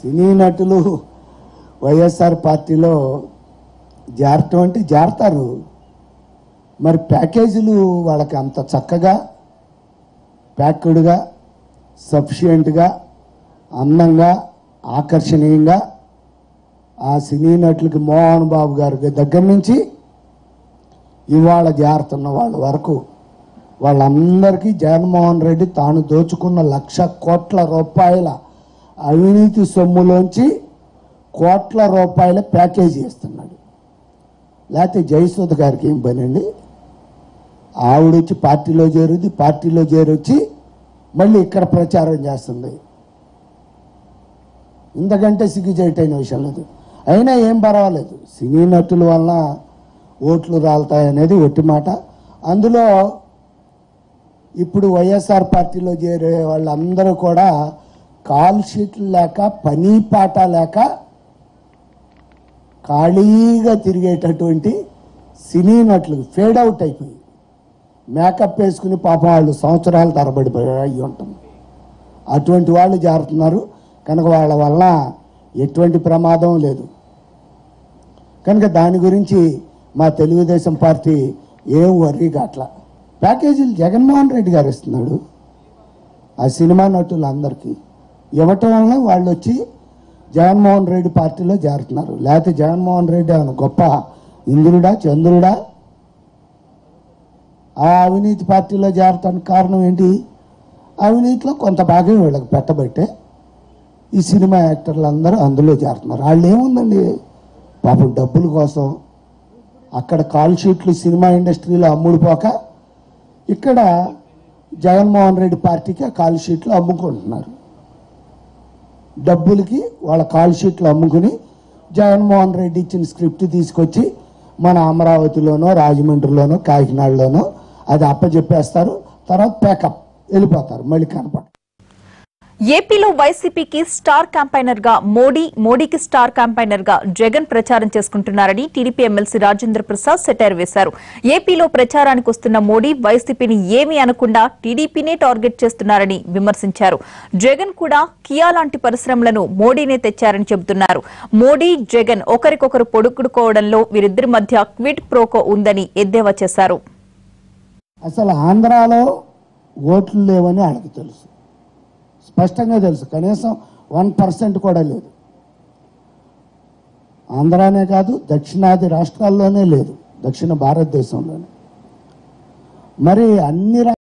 సినీ నటులు వైఎస్ఆర్ పార్టీలో జారటం అంటే జారతారు. మరి ప్యాకేజీలు వాళ్ళకి అంత చక్కగా ప్యాక్డ్గా సఫిషియెంట్గా అందంగా ఆకర్షణీయంగా ఆ సినీ నటులకి మోహన్ బాబు గారి దగ్గర నుంచి ఇవాళ జారుతున్న వాళ్ళ వరకు వాళ్ళందరికీ జగన్మోహన్ రెడ్డి తాను దోచుకున్న లక్ష కోట్ల రూపాయల అవినీతి సొమ్ములోంచి కోట్ల రూపాయల ప్యాకేజీ ఇస్తున్నాడు లేకపోతే జయసుధ గారికి ఏం పని అండి ఆవిడొచ్చి పార్టీలో చేరుంది పార్టీలో చేరొచ్చి మళ్ళీ ఇక్కడ ప్రచారం చేస్తుంది. ఇంతకంటే సిగ్గుచేటైన విషయం లేదు. అయినా ఏం పర్వాలేదు. సినీ నటుల వలన ఓట్లు రాలుతాయనేది ఒట్టి మాట. అందులో ఇప్పుడు వైఎస్ఆర్ పార్టీలో చేరే వాళ్ళందరూ కూడా కాల్ షీట్లు లేక పని పాట లేక ఖాళీగా తిరిగేటటువంటి సినీ నటులు ఫేడ్ అవుట్ అయిపోయి మేకప్ వేసుకుని పాపం వాళ్ళు సంవత్సరాలు తరబడి అయ్యి ఉంటుంది అటువంటి వాళ్ళు జారుతున్నారు. కనుక వాళ్ళ వల్ల ఎటువంటి ప్రమాదం లేదు. కనుక దాని గురించి మా తెలుగుదేశం పార్టీ ఏం వర్రీ కాట్ల. ప్యాకేజీలు జగన్మోహన్ రెడ్డి గారు ఇస్తున్నాడు. ఆ సినిమా నటులందరికీ. ఇవ్వటం వల్ల వాళ్ళు వచ్చి జగన్మోహన్ రెడ్డి పార్టీలో చేరుతున్నారు. లేకపోతే జగన్మోహన్ రెడ్డి ఆయన గొప్ప ఇంద్రుడా చంద్రుడా? ఆ అవినీతి పార్టీలో చేరటానికి కారణం ఏంటి? అవినీతిలో కొంత భాగం వీళ్ళకి పెట్టబట్టే ఈ సినిమా యాక్టర్లు అందరూ అందులో చేరుతున్నారు. వాళ్ళు ఏముందండి పాపం డబ్బుల కోసం అక్కడ కాల్ షీట్లు సినిమా ఇండస్ట్రీలో అమ్ముడుపోక ఇక్కడ జగన్మోహన్ రెడ్డి పార్టీకి ఆ కాల్ షీట్లు అమ్ముకుంటున్నారు. డబ్బులకి వాళ్ళ కాల్ షీట్లు అమ్ముకుని జగన్మోహన్ రెడ్డి ఇచ్చిన స్క్రిప్ట్ తీసుకొచ్చి మన అమరావతిలోనో రాజమండ్రిలోనో కాకినాడలోనో అది అప్పచెప్పేస్తారు తర్వాత ప్యాకప్ వెళ్ళిపోతారు. మళ్ళీ కనపడ ఏపీలో వైసీపీకి స్టార్ క్యాంపైనర్గా మోడీ మోడీకి స్టార్ క్యాంపైనర్గా జగన్ ప్రచారం చేసుకుంటున్నారని TDP MLC Rajendra Prasad satire వేశారు. ఏపీలో ప్రచారానికి వస్తున్న మోడీ వైసీపీని ఏమీ అనకుండా టీడీపీనే టార్గెట్ చేస్తున్నారని విమర్శించారు. జగన్ కూడా కియా లాంటి పరిశ్రమలను మోడీనే తెచ్చారని చెబుతున్నారు. మోడీ జగన్ ఒకరికొకరు పొడుక్కుడుకోవడంలో వీరిద్దరి మధ్య క్విట్ ప్రోకో ఉందని ఎద్దేవా చేశారు. అసలు ఆంధ్రాలో ఓట్లు లేవని తెలుసు. స్పష్టంగా తెలుసు. కనీసం వన్ పర్సెంట్ కూడా లేదు. ఆంధ్రానే కాదు దక్షిణాది రాష్ట్రాల్లోనే లేదు. దక్షిణ భారతదేశంలోనే. మరి అన్ని